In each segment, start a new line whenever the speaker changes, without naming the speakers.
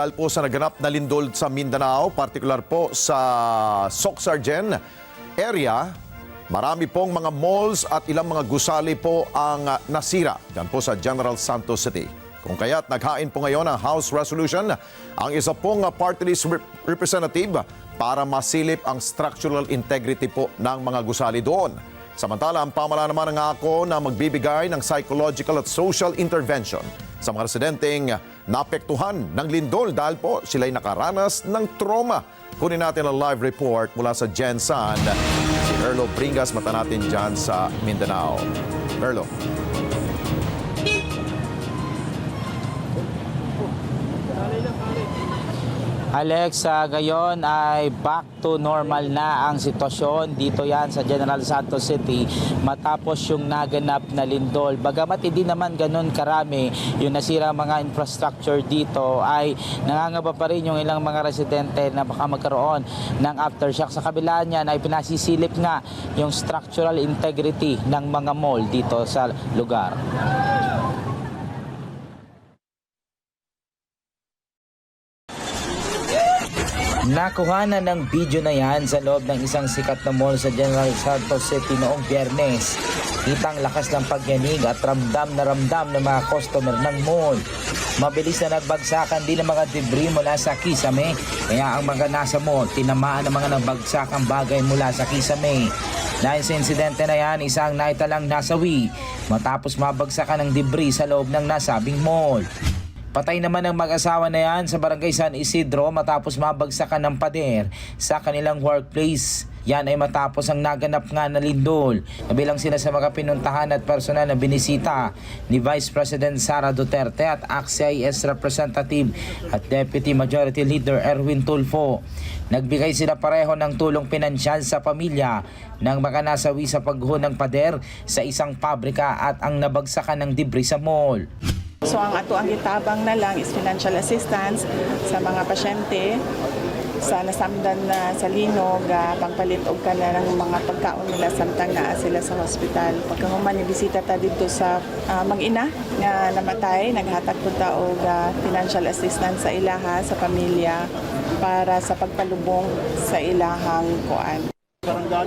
dahil po sa naganap na lindol sa Mindanao, partikular po sa Socsargen area. Marami pong mga malls at ilang mga gusali po ang nasira dyan po sa General Santos City. Kung kaya't naghain po ngayon ang House Resolution ang isa pong party list rep- representative para masilip ang structural integrity po ng mga gusali doon. Samantala, ang pamahala naman ang ako na magbibigay ng psychological at social intervention sa mga residenteng naapektuhan ng lindol dahil po sila'y nakaranas ng trauma. Kunin natin ang live report mula sa Jensan. Si Erlo Bringas, mata natin dyan sa Mindanao. Erlo.
Alex, sa gayon ay back to normal na ang sitwasyon dito yan sa General Santos City matapos yung naganap na lindol. Bagamat hindi naman ganun karami yung nasira mga infrastructure dito ay nangangaba pa rin yung ilang mga residente na baka magkaroon ng aftershock. Sa kabila niyan ay pinasisilip nga yung structural integrity ng mga mall dito sa lugar. Nakuha na ng video na yan sa loob ng isang sikat na mall sa General Santos City noong biyernes. Kitang lakas ng pagyanig at ramdam na ramdam ng mga customer ng mall. Mabilis na nagbagsakan din ang mga debris mula sa kisame. Kaya ang mga nasa mall, tinamaan ng mga nabagsakang bagay mula sa kisame. Dahil sa insidente na yan, isang naitalang nasawi matapos mabagsakan ng debris sa loob ng nasabing mall. Patay naman ang mag-asawa na yan sa barangay San Isidro matapos mabagsakan ng pader sa kanilang workplace. Yan ay matapos ang naganap nga na lindol. Kabilang sila sa mga pinuntahan at personal na binisita ni Vice President Sara Duterte at AXIS Representative at Deputy Majority Leader Erwin Tulfo. Nagbigay sila pareho ng tulong pinansyal sa pamilya ng mga sa pagho ng pader sa isang pabrika at ang nabagsakan ng debris sa mall.
So ang ato ang gitabang na lang is financial assistance sa mga pasyente sa nasamdan na sa linog, uh, pagpalit og kana ng mga pagkaon nila samtang naa sila sa hospital. Pagkahuman ni bisita ta dito sa ah, mag-ina nga namatay, naghatag pud ta og ah, financial assistance sa ilaha sa pamilya para sa pagpalubong sa ilahang kuan.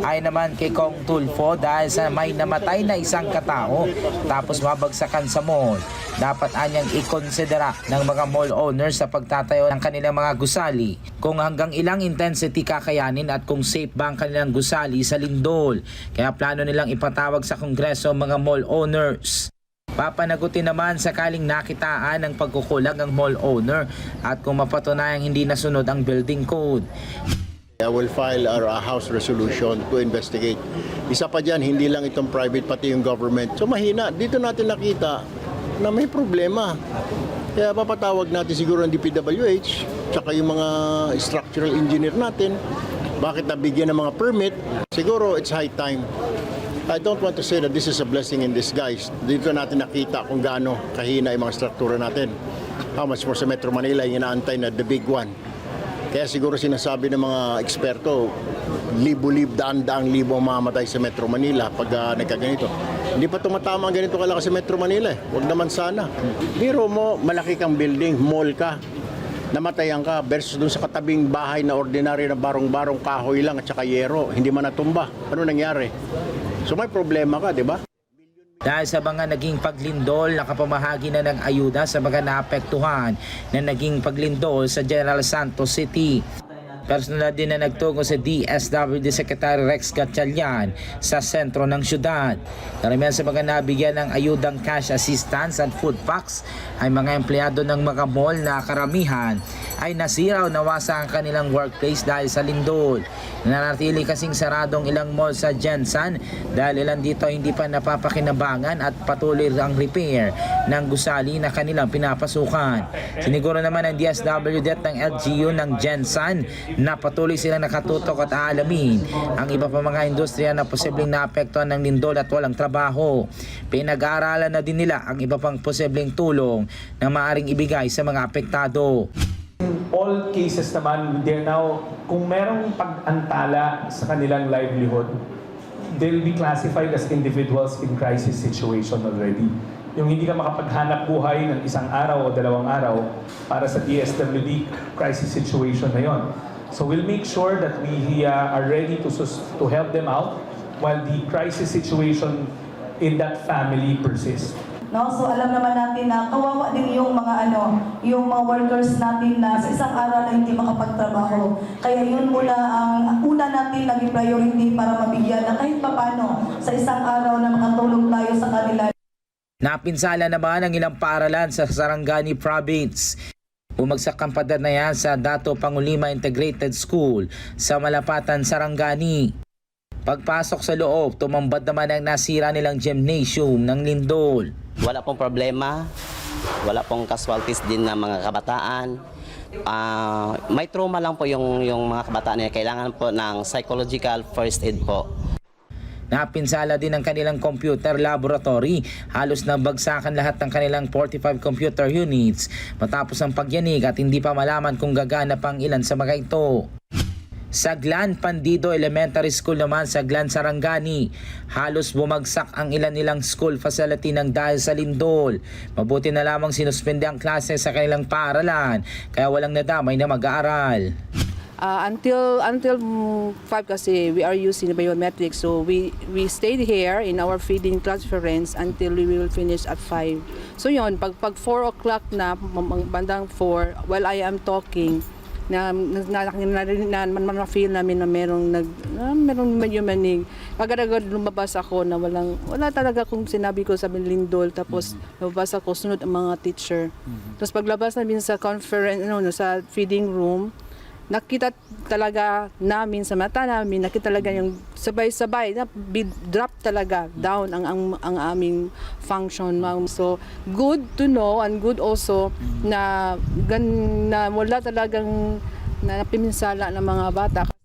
Ay naman kay Kong Tulfo dahil sa may namatay na isang katao tapos mabagsakan sa mall. Dapat anyang ikonsidera ng mga mall owners sa pagtatayo ng kanilang mga gusali kung hanggang ilang intensity kakayanin at kung safe ba ang kanilang gusali sa lindol. Kaya plano nilang ipatawag sa kongreso mga mall owners. Papanagutin naman sakaling nakitaan ng pagkukulang ang mall owner at kung mapatunayang hindi nasunod ang building code.
I will file our uh, House resolution to investigate. Isa pa dyan, hindi lang itong private, pati yung government. So mahina. Dito natin nakita na may problema. Kaya papatawag natin siguro ang DPWH, tsaka yung mga structural engineer natin. Bakit nabigyan ng mga permit? Siguro it's high time. I don't want to say that this is a blessing in disguise. Dito natin nakita kung gaano kahina yung mga struktura natin. How much more sa Metro Manila, yung inaantay na the big one. Kaya siguro sinasabi ng mga eksperto, libo-lib, daan-daang libo mamatay sa Metro Manila pag uh, nagkaganito. Hindi pa tumatama ang ganito kalakas sa Metro Manila eh. Huwag naman sana. Biro mo, malaki kang building, mall ka, namatayan ka versus dun sa katabing bahay na ordinary na barong-barong kahoy lang at saka yero, hindi man natumba. Ano nangyari? So may problema ka, di ba?
Dahil sa mga naging paglindol, nakapamahagi na ng ayuda sa mga naapektuhan na naging paglindol sa General Santos City. Personal din na nagtungo sa DSWD Secretary Rex Gatchalian sa sentro ng syudad. Karamihan sa mga nabigyan ng ayudang cash assistance at food packs ay mga empleyado ng mga mall na karamihan ay nasira o nawasa ang kanilang workplace dahil sa lindol. Nanatili kasing saradong ilang mall sa Jensen dahil ilan dito hindi pa napapakinabangan at patuloy ang repair ng gusali na kanilang pinapasukan. Siniguro naman ng DSWD at ng LGU ng Jensen na patuloy silang nakatutok at aalamin ang iba pa mga industriya na posibleng naapektuhan ng lindol at walang trabaho. Pinag-aaralan na din nila ang iba pang posibleng tulong na maaring ibigay sa mga apektado.
all cases naman, they're now, kung merong pag-antala sa kanilang livelihood, they'll be classified as individuals in crisis situation already. yung hindi ka makapaghanap buhay ng isang araw o dalawang araw para sa DSWD crisis situation na yon. So we'll make sure that we uh, are ready to, sus- to help them out while the crisis situation in that family persists.
No? So alam naman natin na kawawa din yung mga ano, yung mga workers natin na sa isang araw na hindi makapagtrabaho. Kaya yun muna ang una natin naging priority para mabigyan na kahit papano sa isang araw na makatulong tayo sa kanila.
Napinsala naman ang ilang paaralan sa Sarangani Province. Bumagsak ang pader na yan sa Dato Pangulima Integrated School sa Malapatan, Sarangani. Pagpasok sa loob, tumambad naman ang nasira nilang gymnasium ng Lindol.
Wala pong problema, wala pong casualties din ng mga kabataan. Ah, may trauma lang po yung, yung mga kabataan. Kailangan po ng psychological first aid po.
Napinsala din ang kanilang computer laboratory. Halos nabagsakan lahat ng kanilang 45 computer units matapos ang pagyanig at hindi pa malaman kung gagana pang ilan sa mga ito. Sa Glan Pandido Elementary School naman sa Glan Sarangani, halos bumagsak ang ilan nilang school facility ng dahil sa lindol. Mabuti na lamang sinuspende ang klase sa kanilang paaralan, kaya walang nadamay na mag-aaral.
Uh, until until mm, 5 kasi we are using biometrics. So we we stayed here in our feeding transference until we will finish at 5 so yon pag pag 4 o'clock na bandang 4 while I am talking na na, na, na, na, na, na feel namin na merong nag na, merong medyo manig. Agad-agad lumabas ako na walang wala talaga kung sinabi ko sa Lindol. Tapos lumabas ako sunod ang mga teacher. Tapos paglabas namin sa conference ano sa feeding room nakita talaga namin sa mata namin, nakita talaga yung sabay-sabay na drop talaga down ang ang, ang aming function. So good to know and good also na gan na wala talagang na napiminsala ng mga bata.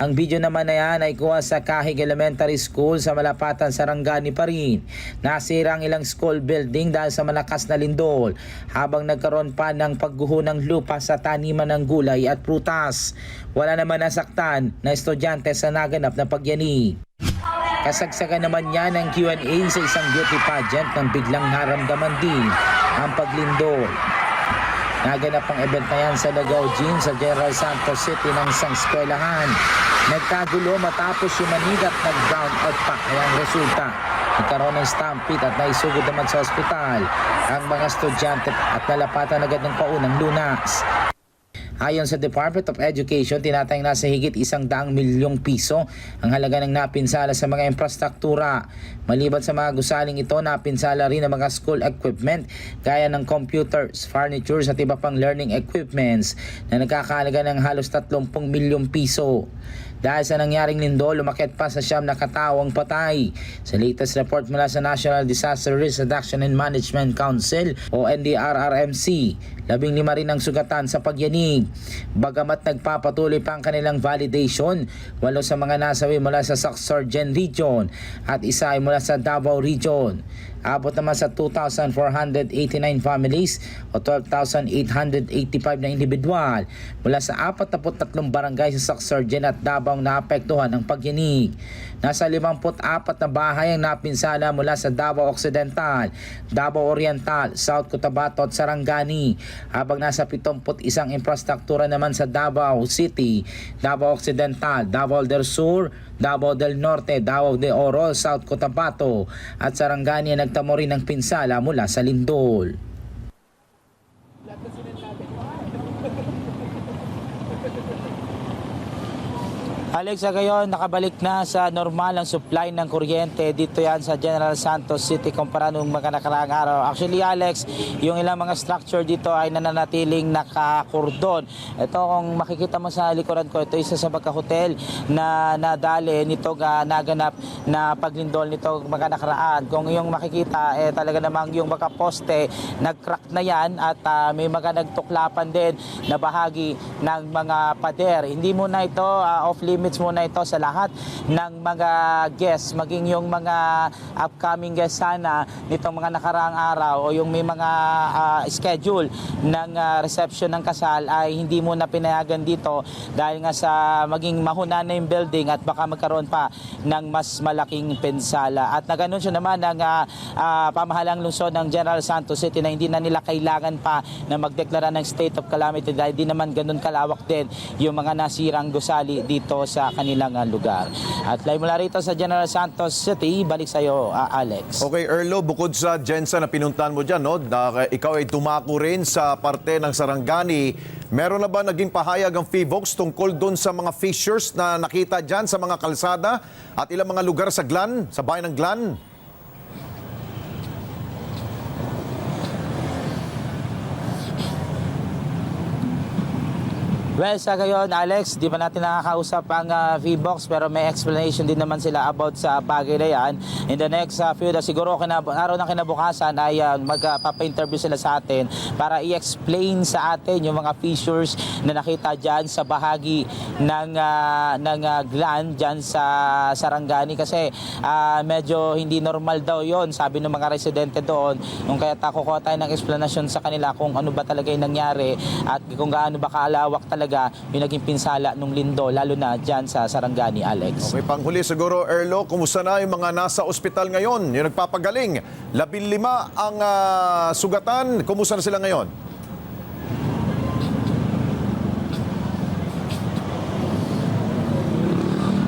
Ang video naman na yan ay kuha sa Kahig Elementary School sa Malapatan, Sarangani pa rin. Nasira ang ilang school building dahil sa malakas na lindol habang nagkaroon pa ng pagguho ng lupa sa taniman ng gulay at prutas. Wala naman nasaktan na estudyante sa naganap na pagyanig. Kasagsagan naman niya ng Q&A sa isang beauty pageant nang biglang naramdaman din ang paglindol. Naganap ang event na yan sa Lagaw Gym sa General Santos City ng isang eskwelahan. Nagkagulo matapos yumanig at nag-brown out pa kaya ang resulta. Nagkaroon ng stampede at naisugod naman sa ospital ang mga estudyante at nalapatan agad ng paunang lunas. Ayon sa Department of Education, tinatayang nasa higit isang daang milyong piso ang halaga ng napinsala sa mga infrastruktura. Maliban sa mga gusaling ito, napinsala rin ang mga school equipment gaya ng computers, furnitures at iba pang learning equipments na nagkakahalaga ng halos 30 milyong piso. Dahil sa nangyaring lindol, lumakit pa sa siyam na katawang patay. Sa latest report mula sa National Disaster Risk Reduction and Management Council o NDRRMC, labing lima rin ang sugatan sa pagyanig. Bagamat nagpapatuloy pa ang kanilang validation, walo sa mga nasawi mula sa Saxorgen Region at isa ay mula sa Davao Region. Abot naman sa 2,489 families o 12,885 na individual mula sa 43 barangay sa Saxorgen at Davao ang naapektuhan ng pagyanig. Nasa 54 na bahay ang napinsala mula sa Davao Occidental, Davao Oriental, South Cotabato at Sarangani habang nasa 71 infrastruktura naman sa Davao City, Davao Occidental, Davao del Sur, Davao del Norte, Davao de Oro, South Cotabato at Sarangani ang nagtamo rin ng pinsala mula sa Lindol. Alex, sa ngayon nakabalik na sa normal ang supply ng kuryente dito yan sa General Santos City kumpara nung mga nakaraang araw. Actually Alex, yung ilang mga structure dito ay nananatiling nakakordon. Ito kung makikita mo sa likuran ko, ito isa sa Baka Hotel na nadali nito ga naganap na paglindol nito mga nakaraan. Kung yung makikita, eh, talaga namang yung baka poste nag-crack na yan at ah, may mga nagtuklapan din na bahagi ng mga pader. Hindi muna ito ah, off limit limits muna ito sa lahat ng mga guests, maging yung mga upcoming guests sana nitong mga nakaraang araw o yung may mga ah, schedule ng ah, reception ng kasal ay hindi muna pinayagan dito dahil nga sa maging mahuna na yung building at baka magkaroon pa ng mas malaking pensala. At nag-anunsyo naman ng ah, ah, pamahalang lungsod ng General Santos City na hindi na nila kailangan pa na magdeklara ng state of calamity dahil di naman ganun kalawak din yung mga nasirang gusali dito sa kanilang ah, lugar. At live mula rito sa General Santos City, balik sa iyo, Alex.
Okay, Erlo, bukod sa Jensa na pinuntahan mo dyan, no, na, ikaw ay tumako rin sa parte ng Sarangani. Meron na ba naging pahayag ang FIVOX tungkol doon sa mga fissures na nakita dyan sa mga kalsada at ilang mga lugar sa Glan, sa bayan ng Glan?
Well, sa gayon, Alex, di pa natin nakakausap ang uh, V-Box pero may explanation din naman sila about sa bagay na yan. In the next uh, few days, siguro kinab- araw ng kinabukasan ay uh, magpapa-interview sila sa atin para i-explain sa atin yung mga fissures na nakita dyan sa bahagi ng, uh, ng uh, gland dyan sa Sarangani kasi uh, medyo hindi normal daw yon sabi ng mga residente doon. Nung kaya kukuha tayo ng explanation sa kanila kung ano ba talaga yung nangyari at kung gaano ba kaalawak talaga yung naging pinsala nung lindo lalo na dyan sa Sarangani, Alex.
Okay, panghuli siguro, Erlo, kumusta na yung mga nasa ospital ngayon? Yung nagpapagaling, labing lima ang ah, sugatan. Kumusta na sila ngayon?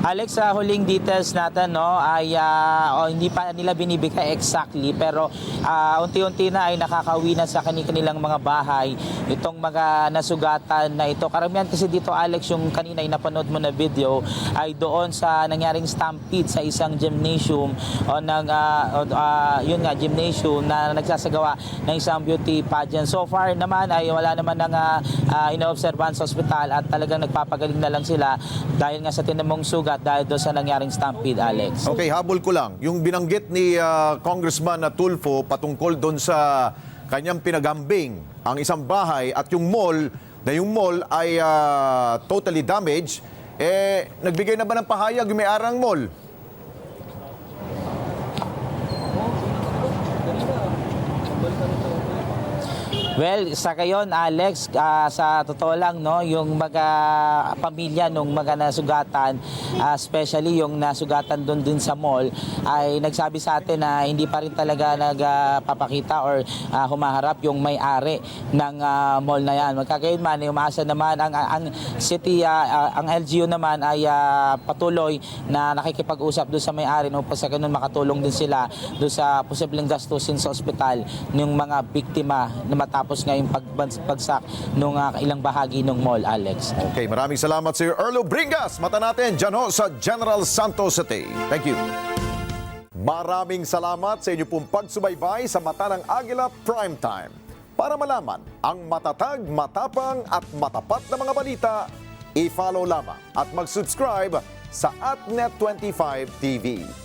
Alex, sa huling details natin, no, ay ah, oh, hindi pa nila binibigay exactly pero ah, unti-unti na ay nakakauwi na sa kanilang mga bahay itong mga nasugatan na ito. Karamihan kasi dito, Alex, yung kanina yung napanood mo na video ay doon sa nangyaring stampede sa isang gymnasium o ng, o, ah, yun nga, gymnasium na nagsasagawa ng isang beauty pageant. So far naman ay wala naman ng uh, inoobserbahan sa ospital at talagang nagpapagaling na lang sila dahil nga sa tinamong sugat dahil doon sa nangyaring stampede, Alex.
Okay, habol ko lang. Yung binanggit ni ah, Congressman na Tulfo patungkol doon sa kanyang pinagambing ang isang bahay at yung mall, na yung mall ay ah, totally damaged, eh, nagbigay na ba ng pahayag yung may-arang mall?
Well, sa kayon, Alex, ah, sa totoo lang, no, yung mga pamilya nung mga nasugatan, ah, especially yung nasugatan doon din sa mall, ay nagsabi sa atin na hindi pa rin talaga nagpapakita or ah, humaharap yung may-ari ng ah, mall na yan. Magkagayon man, umaasa naman ang, ang city, ah, ah, ang LGU naman ay ah, patuloy na nakikipag-usap doon sa may-ari no, upang sa ganun makatulong din sila doon sa posibleng gastusin sa ospital ng mga biktima na matapos ngayong pagbagsak ng ilang bahagi ng mall, Alex.
Okay, maraming salamat si Erlo Bringas. Mata natin dyan ho sa General Santos City. Thank you. Maraming salamat sa inyo pong pagsubaybay sa Mata ng Agila Primetime. Para malaman ang matatag, matapang at matapat na mga balita, i-follow lamang at mag-subscribe sa AtNet25 TV.